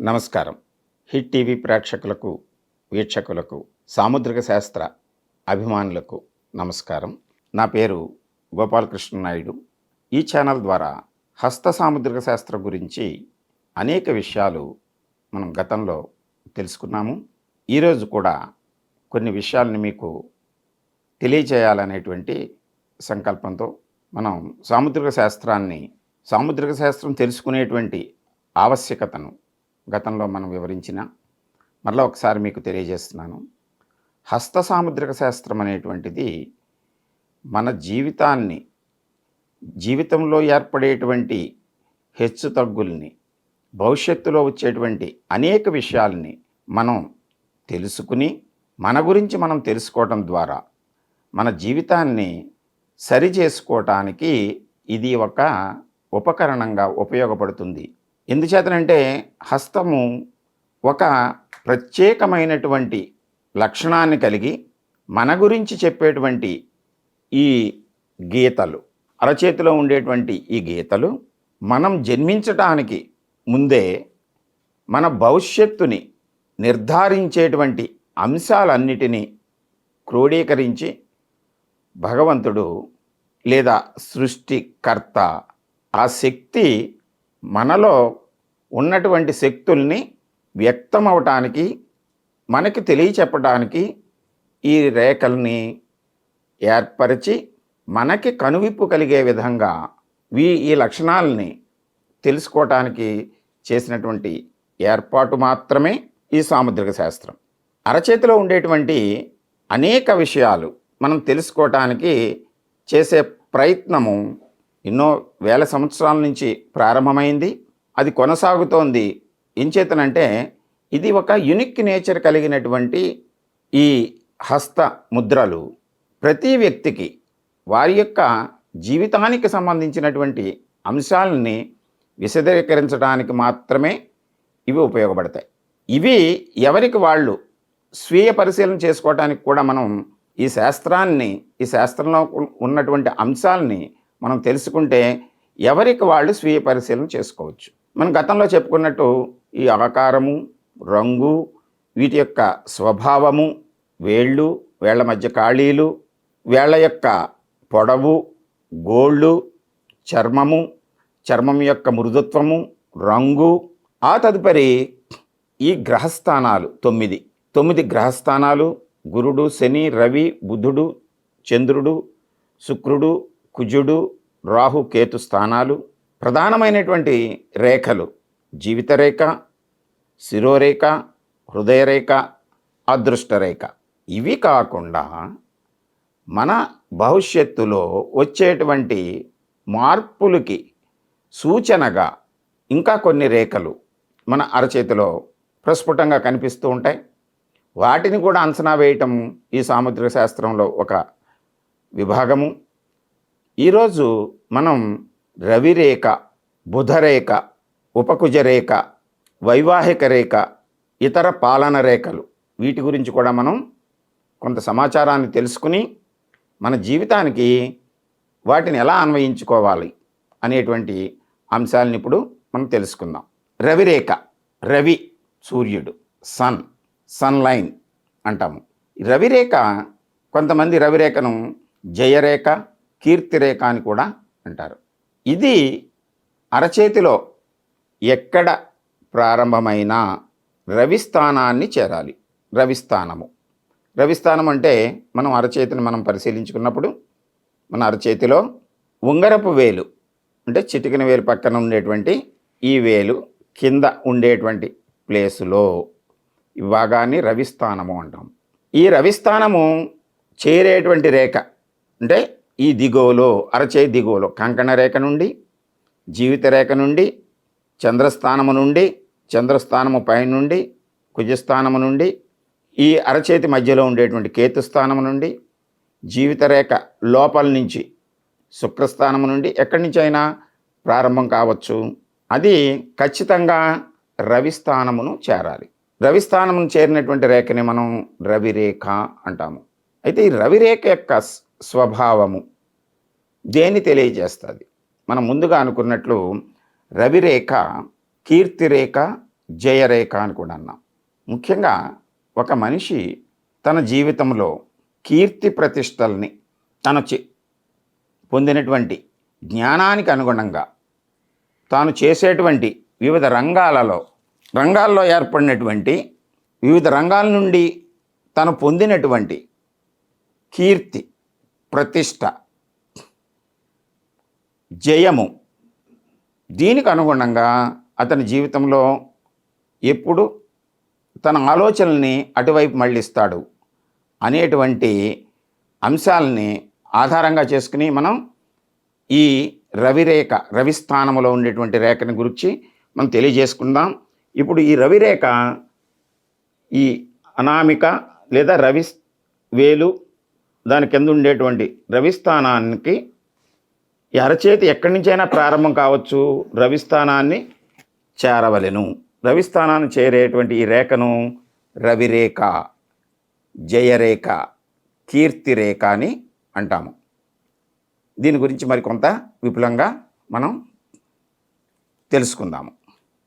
నమస్కారం. Hit TV ప్రేక్షకులకు వీక్షకులకు సాముద్రిక శాస్త్ర అభిమానులకు నమస్కారం. నా పేరు గోపాలకృష్ణ నాయుడు ఈ ఛానల్ ద్వారా హస్త సాముద్రిక శాస్త్రం గురించి అనేక విషయాలు మనం గతంలో తెలుసుకున్నాము. ఈరోజు కూడా కొన్ని విషయాలను మీకు తెలియచేయాలనేటువంటి సంకల్పంతో మనం సాముద్రిక శాస్త్రాన్ని సాముద్రిక శాస్త్రం తెలుసుకునేటువంటి ఆవశ్యకతను గతంలో మనం వివరించిన మరలా ఒకసారి మీకు తెలియజేస్తున్నాను. హస్త సాముద్రిక శాస్త్రం అనేటువంటిది మన జీవితాన్ని జీవితంలో ఏర్పడేటువంటి హెచ్చు తగ్గుల్ని భవిష్యత్తులో వచ్చేటువంటి అనేక విషయాల్ని మనం తెలుసుకుని మన గురించి మనం తెలుసుకోవటం ద్వారా మన జీవితాన్ని సరి చేసుకోవటానికి ఇది ఒక ఉపకరణంగా ఉపయోగపడుతుంది. ఎందుచేతనంటే హస్తము ఒక ప్రత్యేకమైనటువంటి లక్షణాన్ని కలిగి మన గురించి చెప్పేటువంటి ఈ గీతలు అరచేతిలో ఉండేటువంటి ఈ గీతలు మనం జన్మించటానికి ముందే మన భవిష్యత్తుని నిర్ధారించేటువంటి అంశాలన్నిటినీ క్రోడీకరించి భగవంతుడు లేదా సృష్టికర్త ఆ శక్తి మనలో ఉన్నటువంటి శక్తుల్ని వ్యక్తం అవటానికి మనకి తెలియచెప్పడానికి ఈ రేఖల్ని ఏర్పరిచి మనకి కనువిప్పు కలిగే విధంగా వీ ఈ లక్షణాలని తెలుసుకోవటానికి చేసినటువంటి ఏర్పాటు మాత్రమే ఈ సాముద్రిక శాస్త్రం. అరచేతిలో ఉండేటువంటి అనేక విషయాలు మనం తెలుసుకోవటానికి చేసే ప్రయత్నము ఎన్నో వేల సంవత్సరాల నుంచి ప్రారంభమైంది అది కొనసాగుతోంది. ఎంచేతనంటే ఇది ఒక యునిక్ నేచర్ కలిగినటువంటి ఈ హస్త ముద్రలు. ప్రతి వ్యక్తికి వారి యొక్క జీవితానికి సంబంధించినటువంటి అంశాలని విశదీకరించడానికి మాత్రమే ఇవి ఉపయోగపడతాయి. ఇవి ఎవరికి వాళ్ళు స్వీయ పరిశీలన చేసుకోవడానికి కూడా మనం ఈ శాస్త్రాన్ని ఈ శాస్త్రంలో ఉన్నటువంటి అంశాలని మనం తెలుసుకుంటే ఎవరికి వాళ్ళు స్వీయ పరిశీలన చేసుకోవచ్చు. మనం గతంలో చెప్పుకున్నట్టు ఈ ఆకారము రంగు వీటి యొక్క స్వభావము వేళ్ళు వేళ్ళ మధ్య ఖాళీలు వేళ్ళ యొక్క పొడవు గోళ్ళు చర్మము చర్మం యొక్క మృదుత్వము రంగు ఆ తదుపరి ఈ గ్రహస్థానాలు తొమ్మిది. తొమ్మిది గ్రహస్థానాలు గురుడు శని రవి బుధుడు చంద్రుడు శుక్రుడు కుజుడు రాహు కేతు స్థానాలు ప్రధానమైనటువంటి రేఖలు. జీవిత రేఖ శిరోరేఖ హృదయరేఖ అదృష్టరేఖ. ఇవి కాకుండా మన భవిష్యత్తులో వచ్చేటువంటి మార్పులకి సూచనగా ఇంకా కొన్ని రేఖలు మన అరచేతిలో ప్రస్ఫుటంగా కనిపిస్తూ ఉంటాయి. వాటిని కూడా అంచనా వేయటం ఈ సాముద్రిక శాస్త్రంలో ఒక విభాగము. ఈరోజు మనం రవిరేఖ బుధరేఖ ఉపకుజరేఖ వైవాహిక రేఖ ఇతర పాలన రేఖలు వీటి గురించి కూడా మనం కొంత సమాచారాన్ని తెలుసుకుని మన జీవితానికి వాటిని ఎలా అన్వయించుకోవాలి అనేటువంటి అంశాలను ఇప్పుడు మనం తెలుసుకుందాం. రవిరేఖ రవి సూర్యుడు సన్ సన్లైన్ అంటాము. రవిరేఖ కొంతమంది రవిరేఖను జయరేఖ కీర్తిరేఖ అని కూడా అంటారు. ఇది అరచేతిలో ఎక్కడ ప్రారంభమైన రవిస్థానాన్ని చేరాలి. రవిస్థానము రవిస్థానం అంటే మనం అరచేతిని మనం పరిశీలించుకున్నప్పుడు మన అరచేతిలో ఉంగరపు వేలు అంటే చిటికిన వేలు పక్కన ఉండేటువంటి ఈ వేలు కింద ఉండేటువంటి ప్లేసులో ఈ భాగాన్ని రవిస్థానము అంటాం. ఈ రవిస్థానము చేరేటువంటి రేఖ అంటే ఈ దిగువలో అరచేయి దిగువలో కంకణ రేఖ నుండి జీవిత రేఖ నుండి చంద్రస్థానము నుండి చంద్రస్థానము పై నుండి కుజస్థానము నుండి ఈ అరచేతి మధ్యలో ఉండేటువంటి కేతుస్థానము నుండి జీవిత రేఖ లోపల నుంచి శుక్రస్థానము నుండి ఎక్కడి నుంచి అయినా ప్రారంభం కావచ్చు. అది ఖచ్చితంగా రవిస్థానమును చేరాలి. రవిస్థానమును చేరినటువంటి రేఖని మనం రవిరేఖ అంటాము. అయితే ఈ రవిరేఖ యొక్క స్వభావము దేన్ని తెలియజేస్తుంది? మనం ముందుగా అనుకున్నట్లు రవిరేఖ కీర్తిరేఖ జయరేఖ అని కూడా అన్నాం. ముఖ్యంగా ఒక మనిషి తన జీవితంలో కీర్తి ప్రతిష్టల్ని తను పొందినటువంటి జ్ఞానానికి అనుగుణంగా తాను చేసేటువంటి వివిధ రంగాలలో రంగాల్లో ఏర్పడినటువంటి వివిధ రంగాల నుండి తను పొందినటువంటి కీర్తి ప్రతిష్ట జయము. దీనికి అనుగుణంగా అతని జీవితంలో ఎప్పుడు తన ఆలోచనల్ని అటువైపు మళ్ళిస్తాడు అనేటువంటి అంశాలని ఆధారంగా చేసుకుని మనం ఈ రవిరేఖ రవి స్థానంలో ఉండేటువంటి రేఖని గురించి మనం తెలియజేసుకుందాం. ఇప్పుడు ఈ రవిరేఖ ఈ అనామిక లేదా రవి వేలు దాని కింద ఉండేటువంటి రవిస్థానానికి ఎరచేతి అరచేతి ఎక్కడి నుంచైనా ప్రారంభం కావచ్చు రవిస్థానాన్ని చేరవలెను. రవిస్థానాన్ని చేరేటువంటి ఈ రేఖను రవిరేఖ జయరేఖ కీర్తిరేఖ అని అంటాము. దీని గురించి మరి కొంత విపులంగా మనం తెలుసుకుందాము.